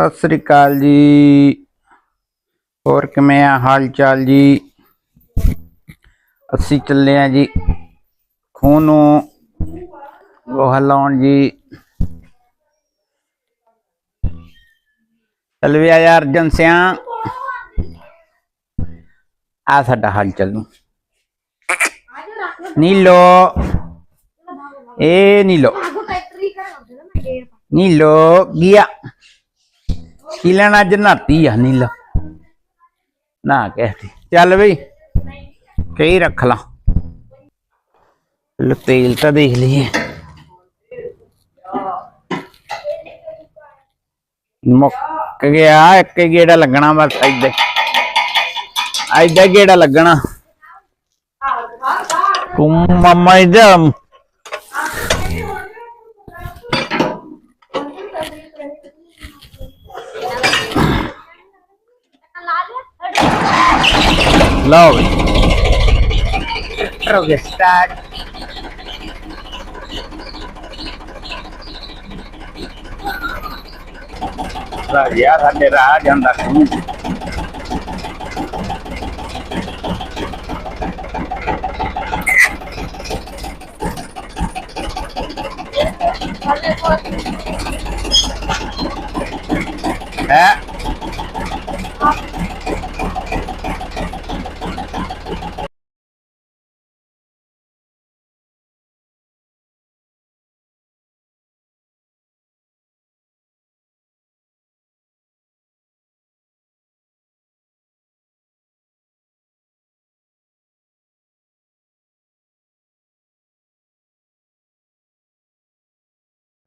ਸਤਿ ਸ੍ਰੀ ਅਕਾਲ ਜੀ। ਹੋਰ ਕਿਵੇਂ ਆ ਹਾਲ ਚਾਲ ਜੀ? ਅਸੀਂ ਚੱਲੇ ਆ ਜੀ ਖੂਨ ਨੂੰ ਗੋਹਾ ਲਾਉਣ ਜੀ। ਚੱਲ ਵੀ ਯਾਰ ਅਰਜਨ ਸਿਆ। ਆ ਸਾਡਾ ਹਾਲ ਚੱਲ ਨੂੰ ਨੀਲੋ ਇਹ ਨੀਲੋ ਨੀਲੋ ਗਿਆ। ਕੀ ਲੈਣਾ ਅੱਜ ਨਾਤੀ ਆ ਨੀਲਾ ਨਾ ਕਹਿ ਚੱਲ ਬਈ। ਕਈ ਰੱਖ ਲਾ। ਚਲੋ ਤੇਲ ਤਾਂ ਦੇਖ ਲਈਏ। ਮੁੱਕ ਗਿਆ ਇੱਕ ਹੀ ਗੇੜਾ ਲੱਗਣਾ ਬਸ ਏਦਾਂ ਏਦਾਂ ਗੇੜਾ ਲੱਗਣਾ। ਤੂੰ ਮਮਾ ਇਧਰ ਲਓ ਬਈ ਕਰੋਗੇ ਸਟਾਰਟ ਰਾਜਿਆ ਸਾਡੇ ਰਾਹ ਜਾਂਦਾ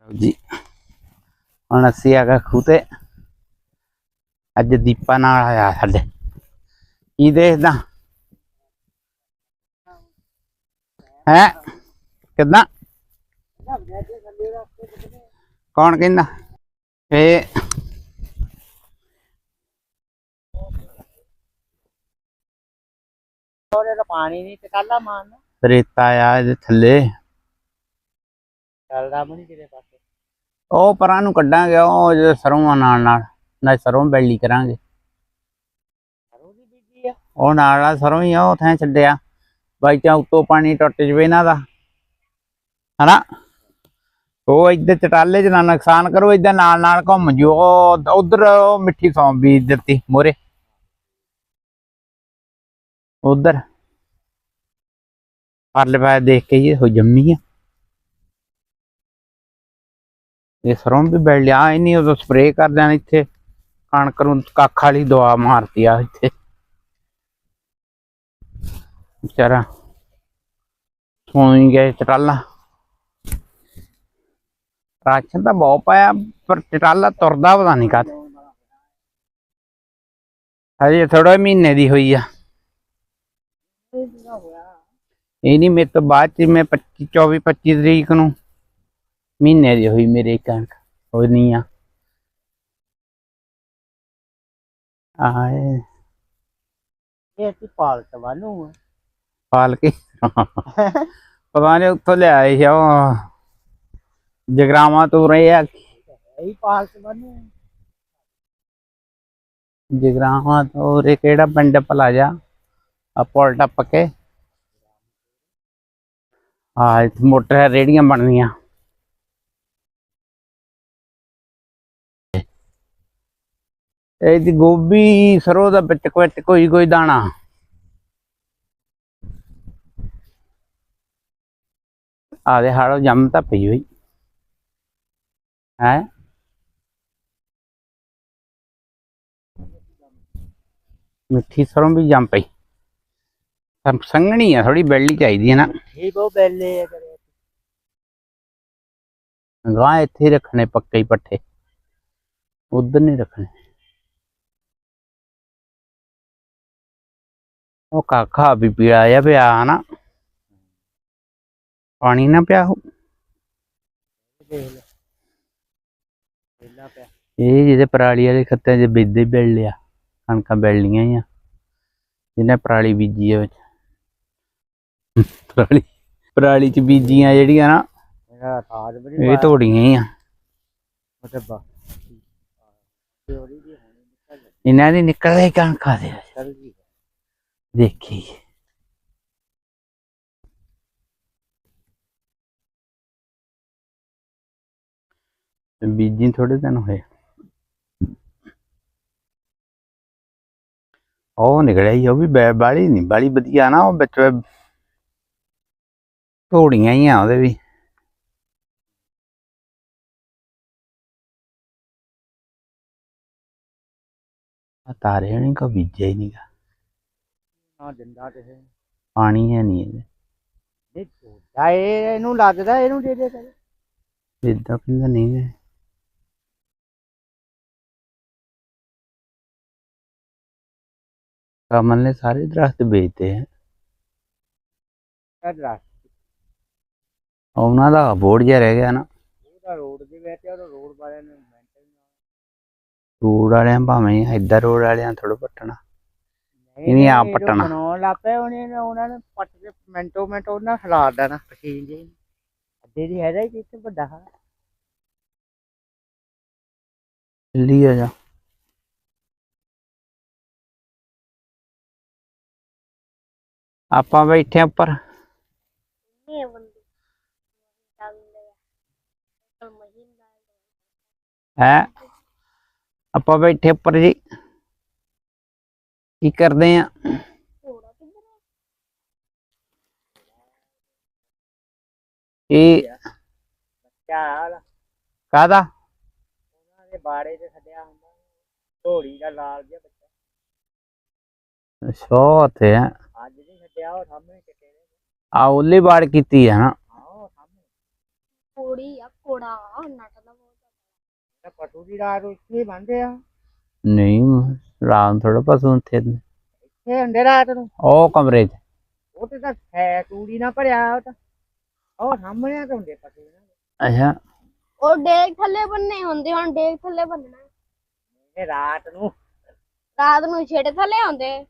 ਜੀ। ਹੁਣ ਅਸੀਂ ਆ ਗਏ ਖੂਹ ਤੇ। ਅੱਜ ਦੀਪਾ ਨਾਲ ਆਇਆ ਸਾਡੇ। ਕੀ ਦੇਖਦਾ? ਹੈ? ਕਿੱਦਾਂ? ਕੌਣ ਕਹਿੰਦਾ? ਇਹ ਉਹਦੇ ਤਾਂ ਪਾਣੀ ਨਹੀਂ ਤੇ ਕੱਲਾ ਮਾਰਨਾ। ਰੇਤਾ ਆ ਇਹਦੇ ਥੱਲੇ। ਚੱਲਦਾ ਬਣੀ ਕਿਤੇ ਪਾਸੇ। ਉਹ ਪਰਾਂ ਨੂੰ ਕੱਢਾਂਗੇ ਉਹ ਜਿਹੜੇ ਸਰੋਂ ਆ ਨਾਲ ਨਾਲ ਨਾ ਸਰੋਂ ਬੈਲੀ ਕਰਾਂਗੇ। ਸਰੋਂ ਦੀ ਬੀਜੀ ਆ? ਉਹ ਨਾਲ ਵਾਲਾ ਸਰੋਂ ਹੀ ਆ ਉਹ ਥਾਂ ਛੱਡਿਆ। ਬਾਈ ਚਾਂ ਉੱਤੋਂ ਪਾਣੀ ਟੁੱਟ ਜਵੇ ਇਹਨਾਂ ਦਾ। ਹਨਾ? ਉਹ ਇੱਧਰ ਚਟਾਲੇ 'ਚ ਨਾ ਨੁਕਸਾਨ ਕਰੋ ਇੱਧਰ ਨਾਲ ਨਾਲ ਘੁੰਮ ਜਿਓ। ਉਧਰ ਮਿੱਠੀ ਸੌਂ ਬੀਜ ਦਿੱਤੀ ਮੋਰੇ। ਉਧਰ। ਪਰਲੇ ਪਾਸੇ ਦੇਖ ਕੇ ਇਹ ਹੋ ਜੰਮੀ ਆ। ਇਹ ਸਰੋਂ ਵੀ ਬੈਲ ਲਿਆ ਹੀ ਨਹੀਂ ਉਦੋਂ ਸਪਰੇਅ ਕਰ ਦੇਣ ਇੱਥੇ। ਕਣਕ ਨੂੰ ਕੱਖ ਵਾਲੀ ਦਵਾ ਮਾਰਤੀ ਆ ਇੱਥੇ। ਵਿਚਾਰਾ ਸੋਈ ਗਏ ਚਟਾਲਾ ਰਾਸ਼ਨ ਤਾਂ ਬਹੁਤ ਪਾਇਆ, ਪਰ ਚਟਾਲਾ ਤੁਰਦਾ ਪਤਾ ਨਹੀਂ ਕਦ ਹਜੇ ਥੋੜਾ ਮਹੀਨੇ ਦੀ ਹੋਈ ਆ। ਇਹ ਨਹੀਂ ਮੇਰੇ ਤੋਂ ਬਾਅਦ ਚ ਮੈਂ 25 24 25 ਤਰੀਕ ਨੂੰ ਮਹੀਨੇ ਦੀ ਹੋਈ ਮੇਰੇ ਕਣਕ ਨਹੀਂ ਆ। ਆਏ। ਇਹ ਅਸੀਂ ਪਾਲਤ ਆ। ਪਾਲ ਕੇ ਪਤਾ ਨਹੀਂ ਉੱਥੋਂ ਲਿਆਏ ਸੀ ਉਹ ਜਗਰਾਵਾਂ ਤੋਂ ਰਹੇ ਆ ਇਹੀ ਪਾਲਤ ਵਾਨੂੰ ਜਗਰਾਵਾਂ ਤੋਂ ਰੇ ਕਿਹੜਾ ਪਿੰਡ ਭਲਾ ਜਾ ਆ ਪੁਲ ਟੱਪ ਕੇ। ਆ ਮੋਟਰ ਰੇੜੀਆਂ ਬਣਨੀਆਂ। ਇਹਦੀ ਗੋਭੀ ਸਰੋਂ ਦਾ ਵਿੱਚ ਵਿੱਚ ਕੋਈ ਕੋਈ ਦਾਣਾ। ਆ ਦੇ ਹਾੜੋ ਜੰਮ ਤਾਂ ਪਈ ਹੋਈ। ਹੈ? ਮਿੱਠੀ ਸਰੋਂ ਵੀ ਜੰਮ ਪਈ। ਸੰਘਣੀ ਆ ਥੋੜੀ ਬੈਲੀ ਚਾਹੀਦੀ ਹੈ ਨਾ। ਇਹ ਬਹੁਤ ਬੈਲੇ ਆ ਗਾਂ ਇੱਥੇ ਰੱਖਣੇ ਪੱਕੇ ਹੀ ਪੱਠੇ। ਉਧਰ ਨਹੀਂ ਰੱਖਣੇ। ਉਹ ਕਾਖਾ ਵੀ ਪੀਲਾ ਜਿਹਾ ਪਿਆ ਹਨਾ ਪਾਣੀ ਨਾ ਪਿਆ ਹੋ ਇਹ ਜਿਹਦੇ ਪਰਾਲੀ ਵਾਲੇ ਖੱਤਿਆਂ 'ਚ ਬੀਜਦੇ ਬਿਲ ਲਿਆ ਕਣਕਾਂ ਬਿਲਣੀਆਂ ਹੀ ਆ। ਜਿਹਨੇ ਪਰਾਲੀ ਬੀਜੀ ਆ ਵਿੱਚ। ਪਰਾਲੀ ਪਰਾਲੀ 'ਚ ਬੀਜੀਆਂ ਜਿਹੜੀਆਂ ਨਾ, ਇਹ ਤੋੜੀਆਂ ਹੀ ਆ। ਇਹਨਾਂ ਦੀ ਨਿਕਲਦੇ ਕਣਕਾਂ ਦੇ ਦੇਖੀ। ਤੇ ਬੀਜੀ ਥੋੜੇ ਦਿਨ ਹੋਏ। ਉਹ ਨਿਕਲਿਆ ਹੀ, ਉਹ ਵੀ ਬੈ- ਬਾਹਲੀ ਨਹੀਂ ਬਾਲੀ ਵਧੀਆ ਨਾ, ਉਹ ਵਿੱਚ ਥੋੜੀਆਂ ਹੀ ਆ ਉਹਦੇ ਵੀ। ਆ ਤਾਰੇ ਨਹੀਂ ਕੋ ਬੀਜਿਆ ਹੀ ਨਹੀਂਗਾ ਨਾ ਦਿੰਦਾ ਤੇ ਹੈ ਪਾਣੀ ਹੈ ਨਹੀਂ ਇਹਦੇ। ਨਹੀਂ ਛੋਟਾ ਇਹ ਇਹਨੂੰ ਲੱਗਦਾ ਇਹਨੂੰ ਦੇ ਦੇ ਕਰ ਇਦਾਂ ਕਹਿੰਦਾ ਨਹੀਂ ਹੈ ਕਮਲ ਨੇ ਸਾਰੇ ਦਰਖਤ ਵੇਚਦੇ ਆ। ਚੱਲ ਰੱਖ ਉਹਨਾਂ ਦਾ ਬੋਰਡ ਜਿਹਾ ਰਹਿ ਗਿਆ ਨਾ। ਉਹਦਾ ਰੋਡ ਦੇ ਵਿੱਚ ਉਹ ਰੋਡ ਵਾਲਿਆਂ ਨੇ ਮੈਂਟਲ ਰੋਡ ਵਾਲਿਆਂ ਭਾਵੇਂ ਇੱਧਰ ਰੋਡ ਵਾਲਿਆਂ ਥੋੜਾ ਪੱਟਣਾ। ਇਹਨੇ ਆਪ ਪੱਟਣਾ। ਬਣਾਉਣ ਲੱਪੇ ਉਹਨੇ ਉਹਨਾਂ ਨੇ ਪੱਟ ਕੇ ਮਿੰਟੋ ਮਿੰਟ ਉਹਨਾਂ ਹਿਲਾ ਦੇਣਾ। ਮਸ਼ੀਨ ਜੀ ਅੱਧੇ ਦੀ ਹੈਗਾ ਹੀ ਕਿੱਥੇ ਵੱਡਾ ਹੈ ਚੱਲੀ ਆ ਜਾ। ਆਪਾਂ ਬੈਠੇ ਆਂ ਉੱਪਰ। ਹੈ? ਆਪਾਂ ਬੈਠੇ ਉੱਪਰ ਜੀ। ਕੀ ਕਰਦੇ ਆ? ਥੋੜਾ ਕਿੱਧਰ ਹੈ ਇਹ ਚਾਲ। ਕਾਦਾ ਉਹਨਾਂ ਦੇ ਬਾੜੇ ਤੇ ਛੱਡਿਆ ਹੁੰਦਾ। ਢੋੜੀ ਦਾ ਲਾਲ ਜਿਹਾ ਬੱਚਾ। ਸ਼ੋ ਤੇ ਆ। ਅੱਜ ਨਹੀਂ ਛੱਡਿਆ ਉਹ ਸਾਹਮਣੇ ਚਿੱਟੇ ਦੇ ਆ ਉੱਲੀ ਬਾੜ ਕੀਤੀ ਆ ਨਾ। ਹਾਂ ਉਹ ਸਾਹਮਣੇ। ਕੋੜੀ ਆ ਕੋੜਾ ਨੱਟ ਦਾ ਬਹੁਤ ਤਾਂ ਪਟੂ ਦੀ ਰਾਤ ਉੱਥੇ ਹੀ ਬੰਦੇ ਆ। ਨਹੀਂ ਰਾਮ ਥੋੜਾ ਪਸੂ ਉੱਥੇ ਇੱਥੇ ਹੁੰਦੇ ਰਾਤ ਨੂੰ। ਉਹ ਕਮਰੇ 'ਚ। ਉਹ ਤੇ ਤਾਂ ਹੈ ਤੂੜੀ ਨਾ ਭਰਿਆ ਉਹ ਤਾਂ। ਉਹ ਸਾਹਮਣੇ ਆ ਤਾਂ ਹੁੰਦੇ ਪਟੂ ਨਾ ਅੱਛਾ। ਉਹ ਡੇਕ ਥੱਲੇ ਬੰਨੇ ਹੁੰਦੇ ਹੁਣ ਡੇਕ ਥੱਲੇ ਬੰਨਣਾ। ਇਹ ਰਾਤ ਨੂੰ। ਰਾਤ ਨੂੰ ਛੇੜੇ ਥੱਲੇ ਆਉਂਦੇ।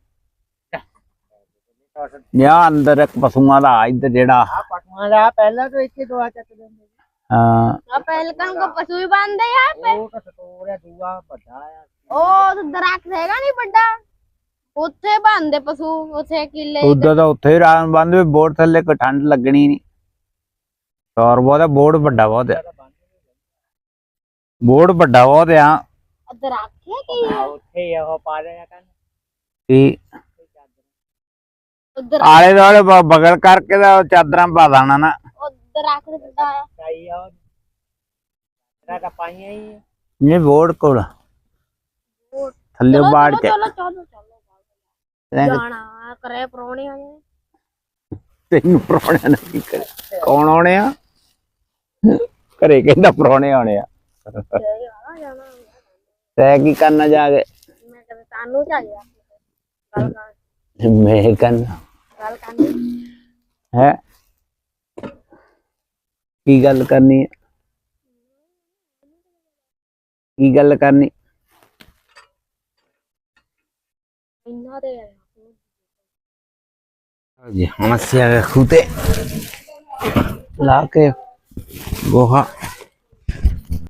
ਯਾ ਅੰਦਰ ਇੱਕ ਪਸ਼ੂਆਂ ਦਾ ਇੱਧਰ ਜਿਹੜਾ। ਆ ਪਟੂਆਂ ਦਾ ਪਹਿਲਾਂ ਤਾਂ ਇੱਥੇ ਦੁਆ ਚੱਕ ਦਿੰਦੇ। ਹਾਂ। ਆ ਪਹਿਲਕਣ ਕੋ ਪਸ਼ੂ ਵੀ ਬੰਨਦੇ ਆ ਉਹ ਤਾਂ ਸਟੋਰ ਹੈ ਦੂਆ ਵੱਡਾ ਆ। ਉਹ ਤੇ ਦਰਖਤ ਹੈਗਾ ਨਹੀਂ ਵੱਡਾ। ਉੱਥੇ ਬੰਨਦੇ ਪਸ਼ੂ ਉੱਥੇ ਕਿੱਲੇ ਉਦੋਂ ਤਾਂ ਉੱਥੇ ਹੀ ਰਾਮ ਬੰਦ ਵੀ ਬੋਰਡ ਥੱਲੇ ਕੋਈ ਠੰਡ ਲੱਗਣੀ ਨਹੀਂ ਔਰ ਬਹੁਤਾ ਬੋਰਡ ਵੱਡਾ ਬਹੁਤ ਆ। ਬੋਰਡ ਵੱਡਾ ਬਹੁਤ ਆ। ਦਰਖਤ ਹੈ ਕੀ ਉੱਥੇ ਹੀ ਉਹ ਪਾ ਦੇਣਾ ਕੰਨ। ਕਿ? ਆਲੇ ਦੁਆਲੇ ਬ- ਬਗਲ ਕਰਕੇ ਦਾ ਚਾਦਰਾਂ ਪਾ ਦੇਣਾ ਨਾ। ਉਹ ਦਰਖਤ ਕਿੱਦਾਂ ਆ ਚਾਈ ਆ। ਉਹ ਤਾਂ ਪਾਈਆਂ ਹੀ। ਇਹ ਬੋਰਡ ਕੋਲ। ਥੱਲੇ ਬਾੜ ਕੇ। ਚਲੋ ਚਲੋ ਚਲੋ ਤੈਂ- ਜਾਣਾ ਕਰੇ ਪਰੋਣੇ ਆ ਜਾਣੇ ਤੈਨੂੰ ਪ੍ਰਾਹੁਣਿਆਂ ਨੇ ਕੀ ਕਰਿਆ ਕੌਣ ਆਉਣੇ ਆ? ਘਰੇ ਕਹਿੰਦਾ ਪ੍ਰਾਹੁਣੇ ਆਉਣੇ ਆ। ਤੈ ਕੀ ਕਰਨਾ ਜਾ ਕੇ? ਮੈਂ ਕਹਿੰਦਾ ਸਾਨੂੰ ਚਾਹੀਦਾ ਗੱਲ ਕਰ। ਮੈਂ ਗੱਲ ਕਰਨੀ ਹੈ? ਕੀ ਗੱਲ ਕਰਨੀ ਕੀ ਗੱਲ ਕਰਨੀ? ਇੰਨਾ ਤੇ ਜੀ ਹੁਣ ਅਸੀਂ ਆ ਗਏ ਖੂਤੇ ਲਾ ਕੇ ਗੋਹਾ